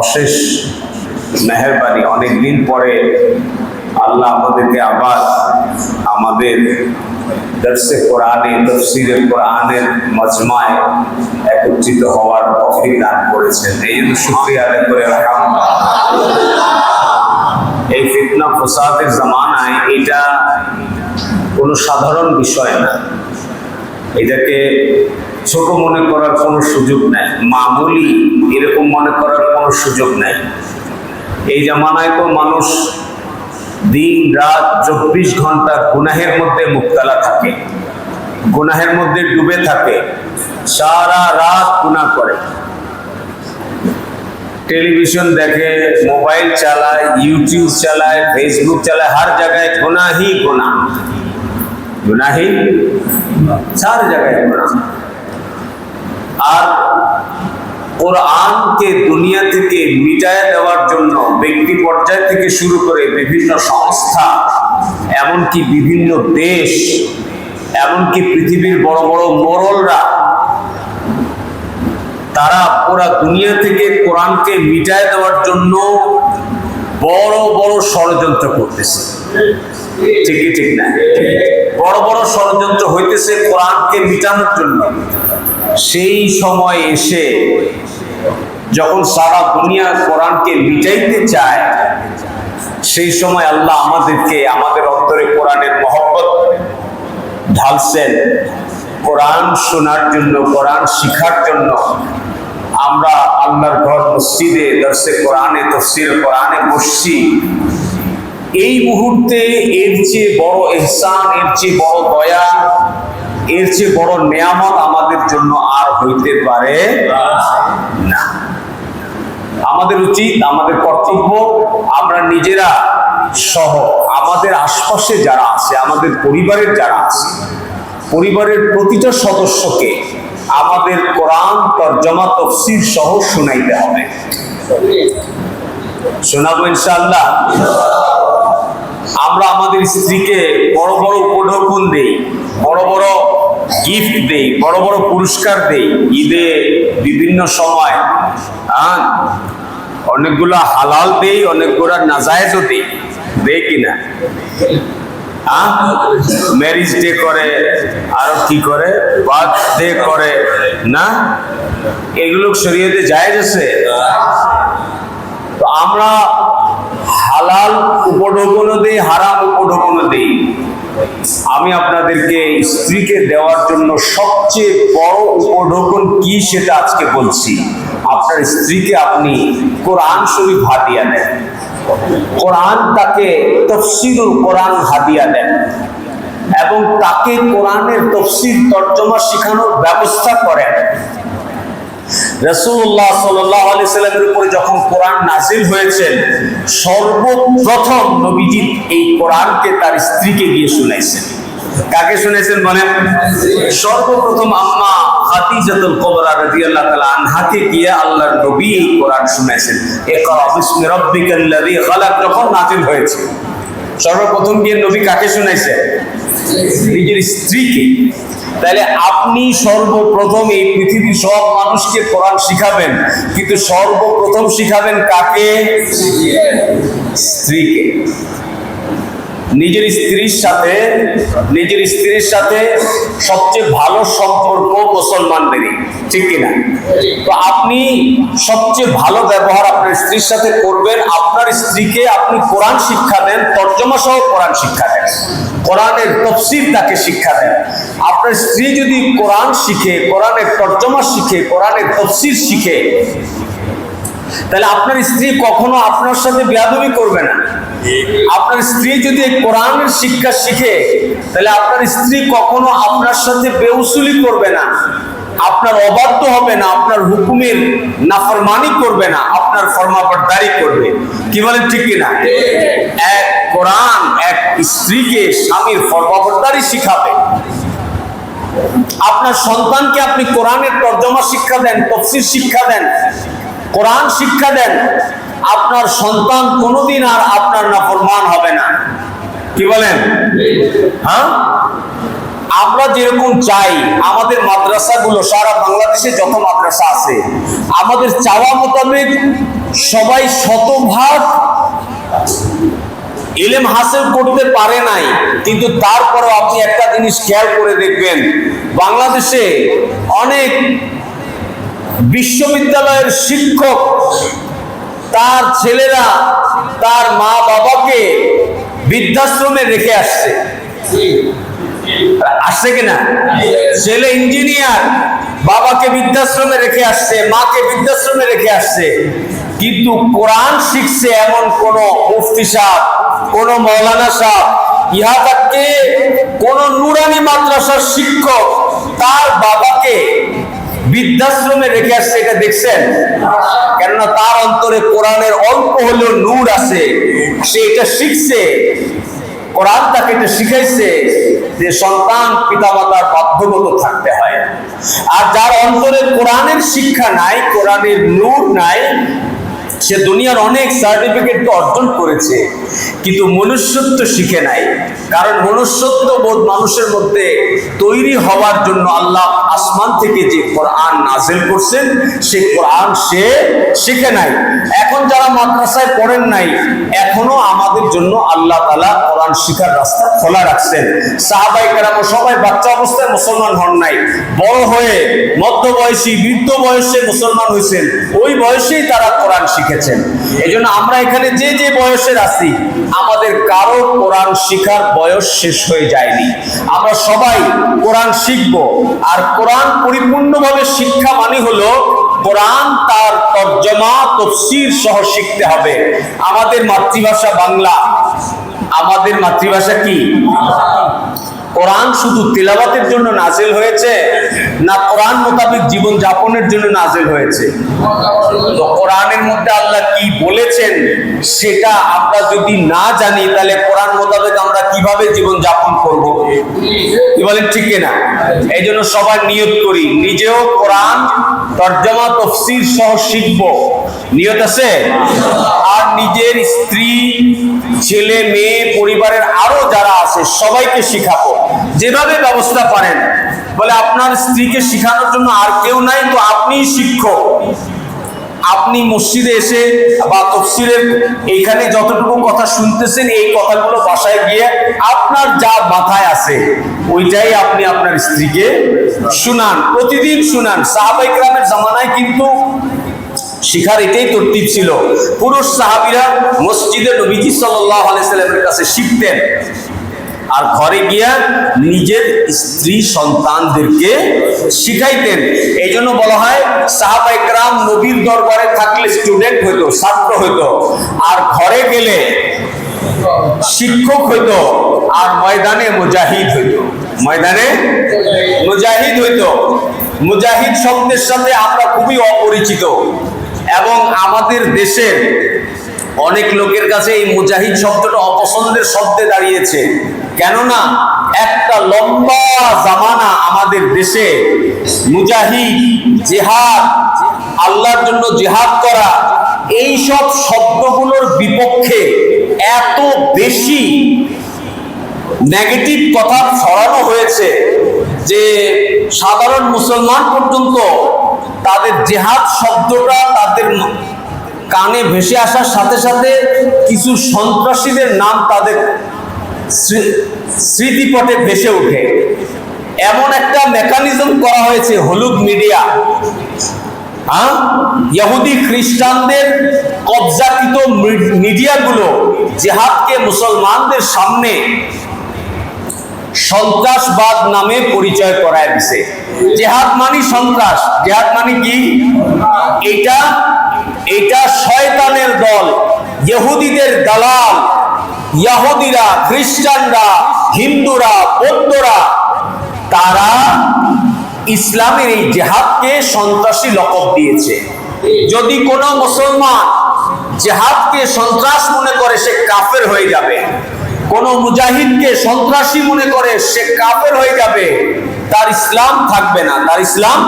অশেষ মেহরবানি, অনেকদিন পরে আল্লাহ আমাদেরকে আবার আমাদের দর্শে কোরআনে, তফসিরে কোরআনের মজমায় একত্রিত হওয়ার তফিক দান করেছেন এই জন্য শুক্রিয়া আদায় করে আলহামদুলিল্লাহ। এই ফিতনা ফসাদের জামানায় এটা কোনো সাধারণ বিষয় না এটাকে ছোট মনে করার কোনো সুযোগ নাই। মামুলি এরকম মনে করার কোনো সুযোগ নাই। এই জামানায় তো মানুষ দিন, রাত, চব্বিশ ঘণ্টা গুনাহের মধ্যে মুক্তালা থাকে। গুনাহের মধ্যে ডুবে থাকে। সারা রাত গুনাহ করে। টেলিভিশন দেখে, মোবাইল চালায়, ইউটিউব চালায়, ফেসবুক চালায়, হার জায়গায় গুনাহি গুনাহ। গুনাহি চার জায়গায় গুনাহ। আর কোরআনকে দুনিয়া থেকে মিটায় দেওয়ার জন্য ব্যক্তি পর্যায় থেকে শুরু করে বিভিন্ন সংস্থা, এমনকি বিভিন্ন দেশ, এমনকি পৃথিবীর বড় বড় মোরলরা তারা পুরা দুনিয়া থেকে কোরআনকে মিটায় দেওয়ার জন্য বড় বড় ষড়যন্ত্র করতেছে। ঠিকই ঠিক না? বড় বড় ষড়যন্ত্র হইতেছে কোরআনকে মিটানোর জন্য। সেই সময় এসে যখন সারা দুনিয়া কোরআনকে মিটাইতে চায়, সেই সময় আল্লাহ আমাদেরকে, আমাদের অন্তরে কোরআনের মহব্বত ঢালছেন। কোরআন শোনার জন্য, কোরআন শিখার জন্য আমরা আল্লাহর ঘর মসজিদে দর্শে কোরআনে, তফসির কোরআনে বসছি। এই মুহূর্তে এর চেয়ে বড় এহসান, এর চেয়ে বড় দয়া এর চেয়ে বড় নেয়ামত আমাদের জন্য আর হইতে পারে না। আমাদের উচিত, আমাদের কর্তব্য, আমরা নিজেরা সহ আমাদের আশপাশে যারা আছে, আমাদের পরিবারের যারা আছে, পরিবারের প্রতিটা সদস্যকে আমাদের কোরআন, তর্জমা, তফসির সহ শোনাইতে হবে। শোনাবো ইনশাআল্লাহ? আমরা আমাদের স্ত্রীকে বড় বড় উপঢৌকন দিই, বড় বড় গিফট দেই, বড় বড় পুরস্কার দেই, ঈদে বিভিন্ন সময় হ্যাঁ অনেকগুলো হালাল দেই, অনেকগুলো নাজায়েজও দেই দেই কিনা? ম্যারিজ ডে করে, আরও কি করে? বার্থডে করে, না? এগুলো শরীয়তে জায়েজ আছে? আমরা হালাল উপঢৌকনও দিই, হারাম উপঢৌকনও দেই। আমি আপনাদেরকে স্ত্রীকে দেওয়ার জন্য সবচেয়ে বড় উপঢৌকন কি সেটা আজকে বলছি। আপনার স্ত্রীকে আপনি কোরআন শরীফ হাদিয়া দেন। কোরআন তাকে তফসিরুল কোরআন হাতিয়া দেন। এবং তাকে কোরআনের তফসির তর্জমা শেখানোর ব্যবস্থা করেন। রসুল্লাহ সাল্লামের উপরে যখন কোরআন নাজিল হয়েছেন সর্বপ্রথম এই কোরআনকে তার স্ত্রীকে গিয়ে শুনাইছেন। কাকে শুনেছেন বলেন? সর্বপ্রথম আম্মা খাদিজাতুল কুবরা রাদিয়াল্লাহু তাআলা আনহাকে গিয়ে আল্লাহর নবী এই কোরআন শুনাইছেন। ইকরা বিসমি যখন নাজিল হয়েছে। সর্বপ্রথম গিয়ে নবী কাকে শুনাইছে? নিজের স্ত্রীকে। তাহলে আপনি সর্বপ্রথম এই পৃথিবীর সব মানুষকে কোরআন শিখাবেন, কিন্তু সর্বপ্রথম শিখাবেন কাকে? স্ত্রীকে। নিজের স্ত্রীর সাথে নিজের স্ত্রীর সাথে সবচেয়ে ভালো সম্পর্ক মুসলমানদেরই ঠিক কিনা? তো আপনি সবচেয়ে ভালো ব্যবহার আপনার স্ত্রীর সাথে করবেন আপনার স্ত্রীকে আপনি কোরআন শিক্ষা দেন তর্জমা সহ কোরআন শিক্ষা দেন কোরআনের তফসির তাকে শিক্ষা দেন। আপনার স্ত্রী যদি কোরআন শিখে কোরআনের তর্জমা শিখে কোরআনের তফসির শিখে তাহলে আপনার স্ত্রী কখনো আপনার সাথে বেয়াদবি করবে না। আপনার স্ত্রী যদি কোরআনের শিক্ষা শিখে, তাহলে আপনার স্ত্রী কখনো আপনার সাথে বেউসুলি করবে না। আপনার অবাধ্য হবে না, আপনার হুকুমের নাফরমানি করবে না, আপনার ফরমাবরদারি করবে। কি বলেন ঠিক কিনা? এক কোরআন এক স্ত্রীকে স্বামীর ফরমাবরদারি শিখাবে। আপনার সন্তানকে আপনি কোরআনের তর্জমা শিক্ষা দেন, তফসির শিক্ষা দেন। কোরআন শিক্ষা দেন, আপনার সন্তান কোনোদিন আর আপনার নাফরমান হবে না। কি বলেন? হ্যাঁ? আমরা যেরকম চাই, আমাদের মাদ্রাসাগুলো, সারা বাংলাদেশে যত মাদ্রাসা আছে, আমাদের চাওয়া মোতাবেক সবাই শতভাগ এলেম হাসিল করতে পারে নাই, কিন্তু তারপরও আপনি একটা জিনিস খেয়াল করে দেখবেন, বাংলাদেশে অনেক বিশ্ববিদ্যালয়ের শিক্ষক, তার ছেলেরা তার মা বাবাকে বৃদ্ধাশ্রমে রেখে আসছে। আসছে কিনা? ছেলে ইঞ্জিনিয়ার, বাবাকে বৃদ্ধাশ্রমে রেখে আসছে, মাকে বৃদ্ধাশ্রমে রেখে আসছে। কিন্তু কোরআন শিখছে এমন কোন মুফতি সাহ কোন মৌলানা সাহ ইহা তাকে কোন নুরানি মাদ্রাসার শিক্ষক তার বাবাকে বৃদ্ধাশ্রমে রেখে আসছে, এটা দেখছেন? কেননা তার অন্তরে কোরআনের অল্প হলেও নূর আছে। সে এটা শিখছে। কোরআন তাকে এটা শিখাইছে যে সন্তান পিতা মাতার বাধ্যগত থাকতে হয়। আর যার অন্তরে কোরআনের শিক্ষা নাই, কোরআনের নূর নাই সে দুনিয়ার অনেক সার্টিফিকেট তো অর্জন করেছে, কিন্তু মনুষ্যত্ব শিখে নাই। কারণ মনুষ্যত্ব বোধ মানুষের মধ্যে তৈরি হওয়ার জন্য আল্লাহ আসমান থেকে যে কোরআন নাজেল করছেন সে কোরআন সে শিখে নাই। এখন যারা মাদ্রাসায় পড়েন নাই, এখনও আমাদের জন্য আল্লাহ তালা কোরআন শিখার রাস্তা খোলা রাখছেন। সাহাবাই কেরাম সবাই বাচ্চা অবস্থায় মুসলমান হন নাই। বড় হয়ে মধ্য বয়সী বৃদ্ধ বয়সে মুসলমান হয়েছেন। ওই বয়সেই তারা কোরআন শিখেছেন এই আমরা এখানে যে যে বয়সের আছি, আমাদের কারও কোরআন শিখার বয়স শেষ হয়ে যায়নি। আমরা সবাই কোরআন শিখব। আর কোরআন পরিপূর্ণভাবে শিক্ষা মানে হলো কোরআন তার তর্জমা, তফসির সহ শিখতে হবে। আমাদের মাতৃভাষা বাংলা। আমাদের মাতৃভাষা কি? কোরআন শুধু তেলাবাতের জন্য নাজিল হয়েছে না কোরআন মোতাবেক জীবন যাপনের জন্য নাজিল হয়েছে? তো কোরআনের মধ্যে আল্লাহ কি বলেছেন সেটা আমরা যদি না জানি, তাহলে কোরআন মোতাবেক আমরা কীভাবে জীবন যাপন করব? কি বলেন, ঠিক কিনা? এই জন্য সবাই নিয়ত করি, নিজেও কোরআন, তর্জমা, তফসির সহ শিখব। নিয়ত আছে? আর নিজের স্ত্রী ছেলে, মেয়ে, পরিবারের আরও যারা আছে, সবাইকে শিখাবো। যেভাবে ব্যবস্থা পারেন বলে আপনার স্ত্রীকে শিখানোর জন্য আর কেউ নাই, তো আপনিই শিক্ষক। আপনি মসজিদে এসে বা তফসিলের এইখানে যতটুকু কথা শুনতেছেন, এই কথাগুলো বাসায় গিয়ে আপনার যা মাথায় আছে, ওইটাই আপনি আপনার স্ত্রীকে শুনান। প্রতিদিন শুনান। সাহাবাই গ্রামের জামানায় কিন্তু শিখার এটাই তরতিব ছিল। পুরুষ সাহাবিরা মসজিদে নবীজি আলাইসাল্লামের কাছে শিখতেন আর ঘরে গিয়া নিজের স্ত্রী সন্তানদেরকে শিখাইতেন। এই জন্য বলা হয় সাহাবাইকরাম নবীর দরবারে থাকলে স্টুডেন্ট হইতো, ছাত্র হইতো, আর ঘরে গেলে শিক্ষক হইতো, আর ময়দানে মুজাহিদ হইতো। ময়দানে মুজাহিদ হইতো। মুজাহিদ শব্দের সাথে আমরা খুবই অপরিচিত। এবং আমাদের দেশের অনেক লোকের কাছে এই মুজাহিদ শব্দটা অপছন্দের শব্দে দাঁড়িয়েছে। কেননা একটা লম্বা জামানা আমাদের দেশে মুজাহিদ, জেহাদ, আল্লাহর জন্য জেহাদ করা, এই সব শব্দগুলোর বিপক্ষে এত বেশি নেগেটিভ কথা ছড়ানো হয়েছে যে সাধারণ মুসলমান পর্যন্ত তাদের জেহাদ শব্দটা তাদের কানে ভেসে আসার সাথে সাথে কিছু সন্ত্রাসীদের নাম তাদের স্মৃ- স্মৃতিপটে ভেসে ওঠে। এমন একটা মেকানিজম করা হয়েছে হলুদ মিডিয়া। হ্যাঁ? ইহুদি খ্রিস্টানদের কবজাকৃত মিডিয়াগুলো জেহাদকে মুসলমানদের সামনে সন্ত্রাসবাদ নামে পরিচয় করায় দিছে। জেহাদ মানি সন্ত্রাস। জেহাদ মানি কি? এটা এটা শয়তানের দল, ইহুদিদের দালাল ইহুদিরা খ্রিস্টানরা, হিন্দুরা, বৌদ্ধরা, তারা ইসলামের এই জেহাদকে সন্ত্রাসী লকব দিয়েছে। যদি কোনো মুসলমান জেহাদকে সন্ত্রাস মনে করে, সে কাফের হয়ে যাবে। কোন মুজাহিদকে সন্ত্রাসী মনে করে সে কাফের হয়ে যাবে, তার ইসলাম থাকবে না। তার ইসলাম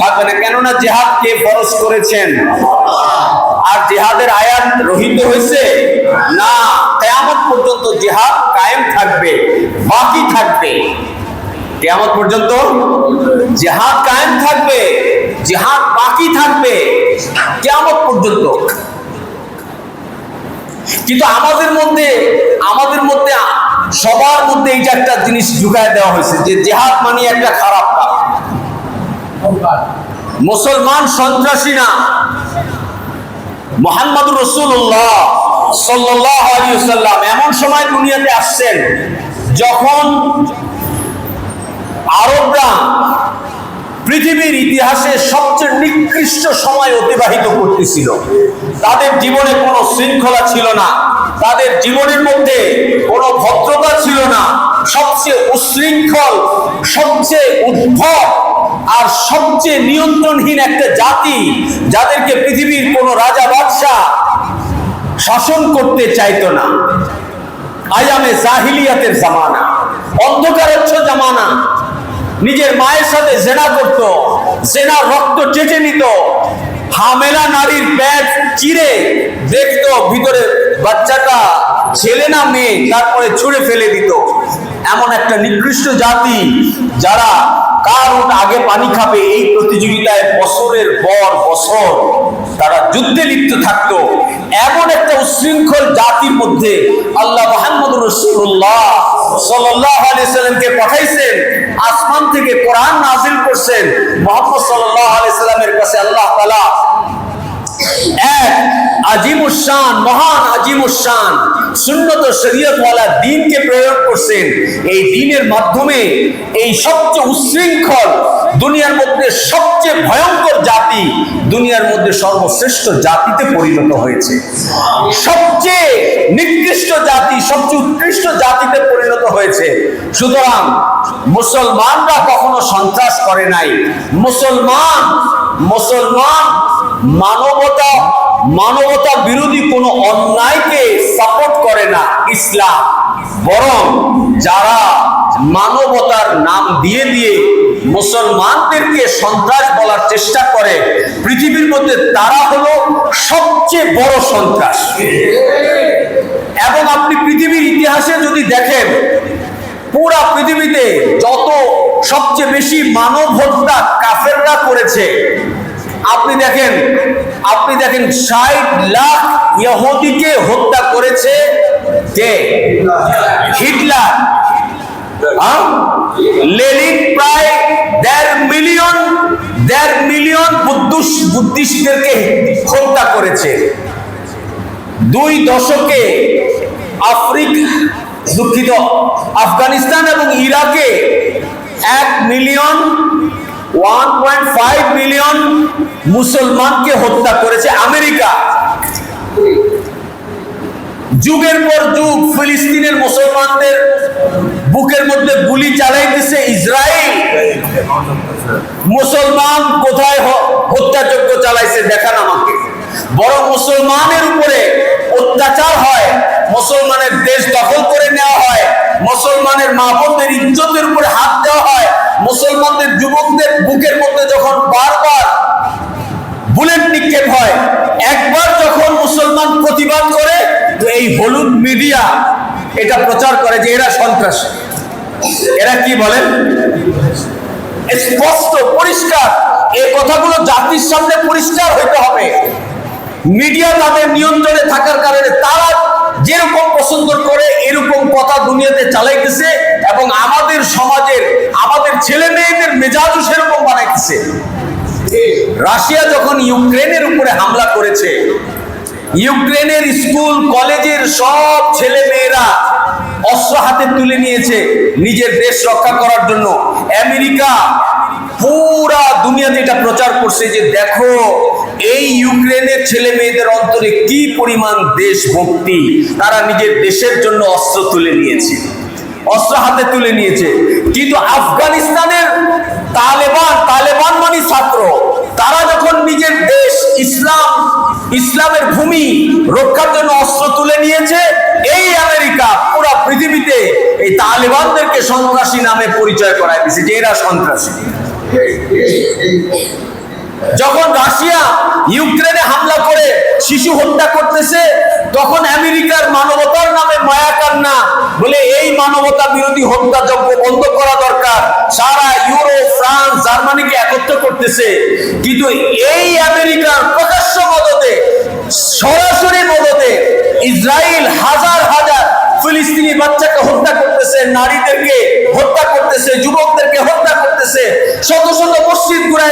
থাকবে না। কেননা জেহাদ কে ফরজ করেছেন? আর জেহাদের আয়াত রহিত হয়েছে, না, কেয়ামত পর্যন্ত জেহাদ কায়েম থাকবে, বাকি থাকবে। কেমন পর্যন্ত জেহাদ কায়েম থাকবে, জেহাদ বাকি থাকবে কেমন পর্যন্ত। কিন্তু আমাদের মধ্যে আমাদের মধ্যে, সবার মধ্যে এইটা একটা জিনিস ঢুকায় দেওয়া হয়েছে যে জেহাদ মানে একটা খারাপ কাজ। মুসলমান সন্ত্রাসী না। মোহাম্মদ রসুল্লাহ সাল্লাহ এমন সময় দুনিয়াতে আসছেন যখন আরবরা পৃথিবীর ইতিহাসে সবচেয়ে নিকৃষ্ট সময় অতিবাহিত করতেছিল। তাদের জীবনে কোনো শৃঙ্খলা ছিল না। তাদের জীবনের মধ্যে কোনো ভদ্রতা ছিল না। সবচেয়ে উশৃঙ্খল, সবচেয়ে উদ্ভব আর সবচেয়ে নিয়ন্ত্রণহীন একটা জাতি যাদেরকে পৃথিবীর কোনো রাজা বাদশাহ শাসন করতে চাইতো না। আয়ামে জাহিলিয়াতের জামানা, অন্ধকারচ্ছ জামানা নিজের মায়ের সাথে জেনা করত, জেনা রক্ত চেটে নিত। হামেলা নারীর পেট চিরে দেখতো ভিতরে বাচ্চাটা, ছেলে না মেয়ে, তারপরে ছুঁড়ে ফেলে দিত। এমন একটা নিকৃষ্ট জাতি যারা কার আগে পানি খাবে এই প্রতিযোগিতায় বছরের পর বছর তারা যুদ্ধে লিপ্ত থাকতো। এমন একটা উশৃঙ্খল জাতির মধ্যে আল্লাহ মোহাম্মদ রসুল্লাহ সাল্লাহ পাঠাইছেন আসমান থেকে কোরআন নাজিল করছেন। মোহাম্মদ সাল্লাহ আলাইসাল্লামের কাছে আল্লাহ তালা এক আজিমুসান মহান আজিমুসান সুন্নত শরীয়তওয়ালা দিনকে প্রয়োগ করছেন। এই দিনের মাধ্যমে এই সবচেয়ে উশৃঙ্খল দুনিয়ার মধ্যে সবচেয়ে ভয়ঙ্কর জাতি, দুনিয়ার মধ্যে সর্বশ্রেষ্ঠ জাতিতে পরিণত হয়েছে। সবচেয়ে নিকৃষ্ট জাতি, সবচেয়ে উৎকৃষ্ট জাতিতে পরিণত হয়েছে। সুতরাং মুসলমানরা কখনো সন্ত্রাস করে নাই। মুসলমান মুসলমান মানবতা মানবতা বিরোধী কোনো অন্যায়কে সাপোর্ট করে না ইসলাম। বরং যারা মানবতার নাম দিয়ে দিয়ে মুসলমানদেরকে সন্ত্রাস বলার চেষ্টা করে, পৃথিবীর মধ্যে তারা হলো সবচেয়ে বড় সন্ত্রাস। এবং আপনি পৃথিবীর ইতিহাসে যদি দেখেন, পুরা পৃথিবীতে যত সবচেয়ে বেশি মানব হত্যা কাফেররা করেছে, আপনি দেখেন আপনি দেখেন ষাট লাখ ইহুদিকে হত্যা করেছে কে? হিটলার। হ্যাঁ? লেনিন প্রায় দেড় মিলিয়ন দেড় মিলিয়ন বুদ্ধিস্ট বুদ্ধিস্টদেরকে হত্যা করেছে। দুই দশকে আফ্রিকা দুঃখিত, আফগানিস্তান এবং ইরাকে এক million, one point five million মুসলমানকে হত্যা করেছে আমেরিকা। যুগের পর যুগ ফিলিস্তিনের মুসলমানদের বুকের মধ্যে গুলি চালাইতেছে ইসরায়েল। মুসলমান কোথায় হত্যাযজ্ঞ চালাইছে দেখান আমাকে। বড় মুসলমানের উপরে অত্যাচার হয়, মুসলমানের দেশ দখল করে নেওয়া হয়, মুসলমানের মা বোনদের ইজ্জতের উপরে হাত দেওয়া হয়, মুসলমানদের যুবকদের বুকের মধ্যে যখন বারবার বুলেট নিক্ষেপ হয়। একবার যখন মুসলমান প্রতিবাদ করে, তো এই হলুদ মিডিয়া এটা প্রচার করে যে এরা সন্ত্রাস। এরা কি বলেন স্পষ্ট, পরিষ্কার। এই কথাগুলো জাতির সামনে পরিষ্কার হইতে হবে। মিডিয়া তাদের নিয়ন্ত্রণে থাকার কারণে তারা যেরকম পছন্দ করে, এরকম কথা দুনিয়াতে চালাইতেছে এবং আমাদের সমাজের, আমাদের ছেলে মেয়েদের মেজাজও সেরকম বানাইতেছে। রাশিয়া যখন ইউক্রেনের উপরে হামলা করেছে, ইউক্রেনের স্কুল, কলেজের সব ছেলে মেয়েরা অস্ত্র হাতে তুলে নিয়েছে নিজের দেশ রক্ষা করার জন্য। আমেরিকা পুরা দুনিয়াতে এটা প্রচার করছে যে দেখো, এই ইউক্রেনের ছেলে মেয়েদের অন্তরে কি পরিমাণ দেশভক্তি, তারা নিজের দেশের জন্য অস্ত্র তুলে নিয়েছে। অস্ত্র হাতে তুলে নিয়েছে। কিন্তু আফগানিস্তানের তালেবান তালেবান মানে ছাত্র, তারা যখন নিজের দেশ ইসলাম, ইসলামের ভূমি রক্ষার জন্য অস্ত্র তুলে নিয়েছে, এই আমেরিকা পুরো পৃথিবীতে এই তালেবানদেরকে সন্ত্রাসী নামে পরিচয় করায় দিয়েছে, যে এরা সন্ত্রাসী। যখন রাশিয়া ইউক্রেনে হামলা করে, শিশু হত্যা করতেছে, তখন আমেরিকার মানবতার নামে মায়া কান্না বলে এই মানবতা বিরোধী হত্যাযজ্ঞ বন্ধ করা দরকার। সারা ইউরো ফ্রান্স, জার্মানিকে একত্র করতেছে। কিন্তু এই আমেরিকার প্রকাশ্য মদতে, সরাসরি মদতে ইসরায়েল হাজার হাজার ফিলিস্তিনি বাচ্চাকে হত্যা করতেছে, নারীদেরকে হত্যা করতেছে, যুবকদেরকে হত্যা করতেছে, শত শত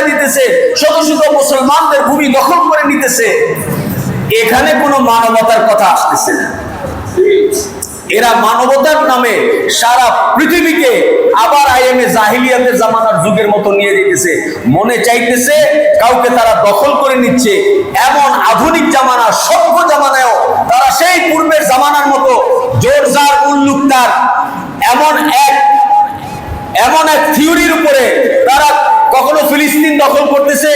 ঘুরায় দিতেছে, শত শত মুসলমানদের ভূমি দখল করে নিতেছে। এখানে কোনো মানবতার কথা আসতেছে না। এরা মানবতার নামে সারা পৃথিবীকে আবার আইএমএ জাহিলিয়াতের জামানার যুগের মতো নিয়ে যেতেছে। মনে চাইতেছে কাউকে তারা দখল করে নিচ্ছে। এমন আধুনিক জামানা, সভ্য জামানায়ও তারা সেই পূর্বের জামানার মতো জোরজার উল্লুকতার এমন এক এমন এক থিওরির উপরে তারা কখনো ফিলিস্তিন দখল করতেছে?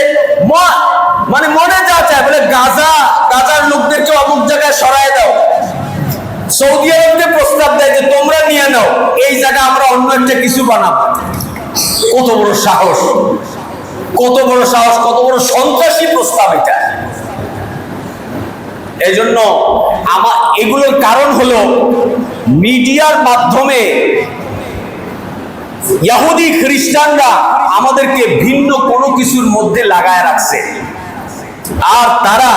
মানে মনে যা চায়, বলে গাজা, গাজার লোকদেরকে অমুক জায়গায় সরায় দাও। সৌদি আরবকে প্রস্তাব দেয় যে, তোমরা নিয়ে নাও, এই জায়গা আমরা অন্য একটা কিছু বানাবো। কত বড় সাহস। কত বড় সাহস, কত বড় সন্ত্রাসী প্রস্তাব এটা। এই জন্য আমার এগুলোর কারণ হলো, মিডিয়ার মাধ্যমে ইহুদি খ্রিস্টানরা আমাদেরকে ভিন্ন কোনো কিছুর মধ্যে লাগায় রাখছে। আর তারা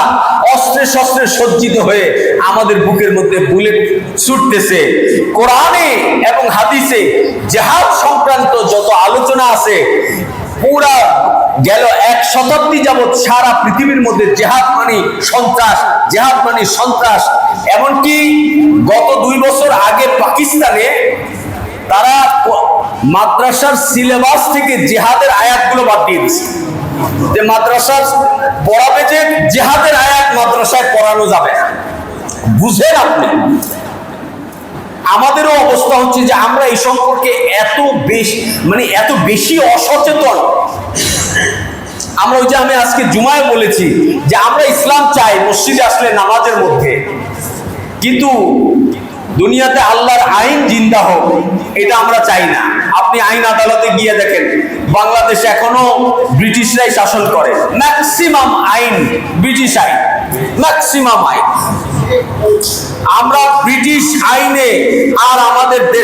অস্ত্রে শস্ত্রে সজ্জিত হয়ে আমাদের বুকের মধ্যে বুলেট ছুটতেছে। কোরআনে এবং হাদিসে জেহাদ সংক্রান্ত যত আলোচনা আছে, পুরা গেল এক শতাব্দী যাবৎ সারা পৃথিবীর মধ্যে জেহাদ মানে সন্ত্রাস, জেহাদ মানে সন্ত্রাস। এমনকি গত দুই বছর আগে পাকিস্তানে তারা মাদ্রাসার সিলেবাস থেকে জেহাদের আয়াতগুলো বাদ দিয়ে দিচ্ছে যে মাদ্রাসার পড়াবে যে জেহাদের আয়াত মাদ্রাসায় পড়ানো যাবে না। বুঝেন আপনি? আমাদেরও অবস্থা হচ্ছে যে আমরা এই সম্পর্কে এত বেশি মানে এত বেশি অসচেতন। আমরা ওই যে আমি আজকে জুমায় বলেছি যে আমরা ইসলাম চাই, মসজিদে আসলে নামাজের মধ্যে। কিন্তু দুনিয়াতে আল্লাহর আইন জিন্দা হোক, এটা আমরা চাই না। আপনি আইন আদালতে গিয়ে দেখেন, বাংলাদেশে এখনও ব্রিটিশরাই শাসন করে। ম্যাক্সিমাম আইন ব্রিটিশ আইন। ম্যাক্সিমাম আইন। আমরা ব্রিটিশ আইনে আর আমাদের দেশ